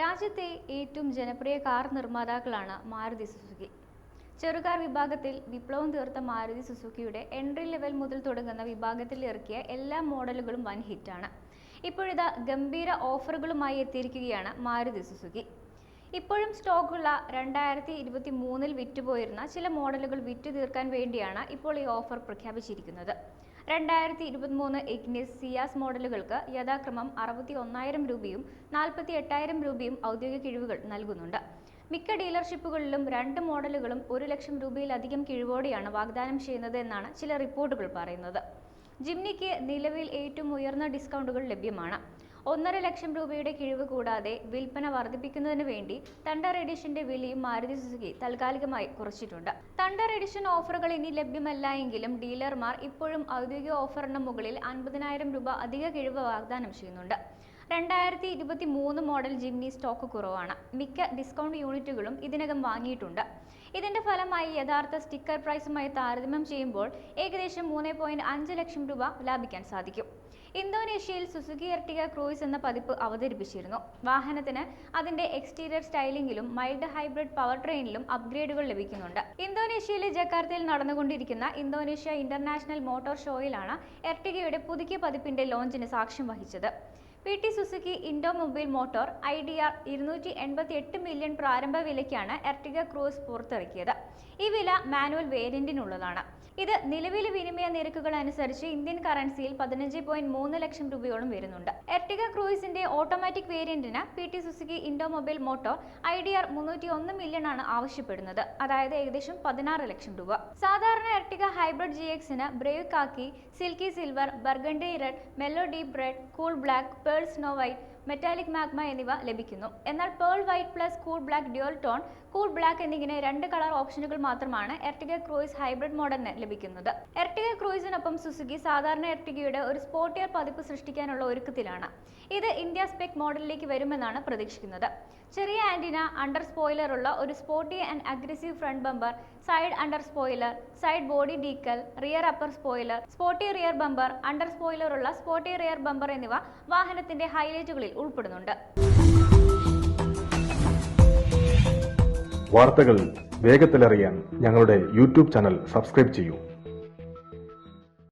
രാജ്യത്തെ ഏറ്റവും ജനപ്രിയ കാർ നിർമ്മാതാക്കളാണ് മാരുതി സുസുക്കി. ചെറുകാർ വിഭാഗത്തിൽ വിപ്ലവം തീർത്ത മാരുതി സുസുക്കിയുടെ എൻട്രി ലെവൽ മുതൽ തുടങ്ങുന്ന വിഭാഗത്തിൽ ഇറക്കിയ എല്ലാ മോഡലുകളും വൻ ഹിറ്റാണ് ഇപ്പോഴിതാ ഗംഭീര ഓഫറുകളുമായി എത്തിയിരിക്കുകയാണ് മാരുതി സുസുക്കി. ഇപ്പോഴും സ്റ്റോക്കുള്ള രണ്ടായിരത്തി ഇരുപത്തി മൂന്നിൽ വിറ്റുപോയിരുന്ന ചില മോഡലുകൾ വിറ്റു തീർക്കാൻ വേണ്ടിയാണ് ഇപ്പോൾ ഈ ഓഫർ പ്രഖ്യാപിച്ചിരിക്കുന്നത്. രണ്ടായിരത്തി ഇരുപത്തിമൂന്ന് ഇഗ്നിസ് സിയാസ് മോഡലുകൾക്ക് യഥാക്രമം അറുപത്തി ഒന്നായിരം രൂപയും നാൽപ്പത്തി എട്ടായിരം രൂപയും ഔദ്യോഗിക കിഴിവുകൾ നൽകുന്നുണ്ട്. മിക്ക ഡീലർഷിപ്പുകളിലും രണ്ട് മോഡലുകളും ഒരു ലക്ഷം രൂപയിലധികം കിഴിവോടെയാണ് വാഗ്ദാനം ചെയ്യുന്നത് എന്നാണ് ചില റിപ്പോർട്ടുകൾ പറയുന്നത്. ജിംനിക്ക് നിലവിൽ ഏറ്റവും ഉയർന്ന ഡിസ്കൗണ്ടുകൾ ലഭ്യമാണ്. ഒന്നര ലക്ഷം രൂപയുടെ കിഴിവ് കൂടാതെ വിൽപ്പന വർദ്ധിപ്പിക്കുന്നതിന് വേണ്ടി തണ്ടർ എഡിഷന്റെ വിലയും മാരുതി സുസുക്കി താൽക്കാലികമായി കുറച്ചിട്ടുണ്ട്. തണ്ടർ എഡിഷൻ ഓഫറുകൾ ഇനി ലഭ്യമല്ല എങ്കിലും ഡീലർമാർ ഇപ്പോഴും ഔദ്യോഗിക ഓഫറിന് മുകളിൽ അൻപതിനായിരം രൂപ അധിക കിഴിവ് വാഗ്ദാനം ചെയ്യുന്നുണ്ട്. രണ്ടായിരത്തി ഇരുപത്തി മൂന്ന് മോഡൽ ജിംനി സ്റ്റോക്ക് കുറവാണ്. മിക്ക ഡിസ്കൗണ്ട് യൂണിറ്റുകളും ഇതിനകം വാങ്ങിയിട്ടുണ്ട്. ഇതിന്റെ ഫലമായി യഥാർത്ഥ സ്റ്റിക്കർ പ്രൈസുമായി താരതമ്യം ചെയ്യുമ്പോൾ ഏകദേശം മൂന്ന് പോയിന്റ് അഞ്ച് ലക്ഷം രൂപ ലാഭിക്കാൻ സാധിക്കും. ഇന്തോനേഷ്യയിൽ സുസുക്കി എർട്ടിക ക്രൂയിസ് എന്ന പതിപ്പ് അവതരിപ്പിച്ചിരുന്നു. വാഹനത്തിന് അതിന്റെ എക്സ്റ്റീരിയർ സ്റ്റൈലിംഗിലും മൈൽഡ് ഹൈബ്രിഡ് പവർ ട്രെയിനിലും അപ്ഗ്രേഡുകൾ ലഭിക്കുന്നുണ്ട്. ഇന്തോനേഷ്യയിലെ ജക്കാർത്തയിൽ നടന്നുകൊണ്ടിരിക്കുന്ന ഇന്തോനേഷ്യ ഇന്റർനാഷണൽ മോട്ടോർ ഷോയിലാണ് എർട്ടികയുടെ പുതുക്കിയ പതിപ്പിന്റെ ലോഞ്ചിന് സാക്ഷ്യം വഹിച്ചത്. P T Suzuki Indomobil motor I D R ഇരുന്നൂറ്റി എൺപത്തി എട്ട് മില്യൺ പ്രാരംഭ വിലയ്ക്കാണ് എർട്ടിഗ ക്രൂസ് പുറത്തിറക്കിയത്. ഈ വില മാനുവൽ വേരിയന്റിനുള്ളതാണ്. ഇത് നിലവിലെ വിനിമയ നിരക്കുകൾ അനുസരിച്ച് ഇന്ത്യൻ കറൻസിയിൽ പതിനഞ്ച് പോയിന്റ് മൂന്ന് ലക്ഷം രൂപയോളം വരുന്നുണ്ട്. എർട്ടിഗ ക്രൂയിസിന്റെ automatic വേരിയന്റിന് P T Suzuki Indomobil motor I D R മുന്നൂറ്റി ഒന്ന് മില്യൺ ആണ് ആവശ്യപ്പെടുന്നത്. അതായത് ഏകദേശം പതിനാറ് ലക്ഷം രൂപ. സാധാരണ എർട്ടിഗ ഹൈബ്രിഡ് ജി എക്സിന് brave khaki silky silver burgundy red mellow deep red cool black pearl snow white metallic magma എന്നിവ ലഭിക്കുന്നു. എന്നാൽ pearl white plus cool black dual tone cool black എന്നിങ്ങനെ രണ്ട് കളർ ഓപ്ഷനുകൾ മാത്രമാണ് എർട്ടിഗ ക്രൂയിസ് ഹൈബ്രിഡ് മോഡലിന് ലഭിക്കുന്നത്. എർട്ടിഗ ക്രൂയിസിനൊപ്പം സുസുക്കി സാധാരണ എർട്ടിഗയുടെ ഒരു സ്പോർട്ടിയർ പതിപ്പ് സൃഷ്ടിക്കാനുള്ള ഒരുക്കത്തിലാണ്. ഇത് ഇന്ത്യ സ്പെക് മോഡലിലേക്ക് വരുമെന്നാണ് പ്രതീക്ഷിക്കുന്നത്. ചെറിയ ആന്റിന അണ്ടർ സ്പോയിലർ ഉള്ള ഒരു sporty and aggressive front bumper side under spoiler side body decal rear upper spoiler sporty rear bumper under spoiler ഉള്ള സ്പോർട്ടി റിയർ ബമ്പർ എന്നിവ വാഹനത്തിന്റെ ഹൈലൈറ്റുകളിൽ ഉൾപ്പെടുന്നുണ്ട്. വാർത്തകൾ വേഗത്തിലറിയാൻ ഞങ്ങളുടെ യൂട്യൂബ് ചാനൽ സബ്സ്ക്രൈബ് ചെയ്യൂ.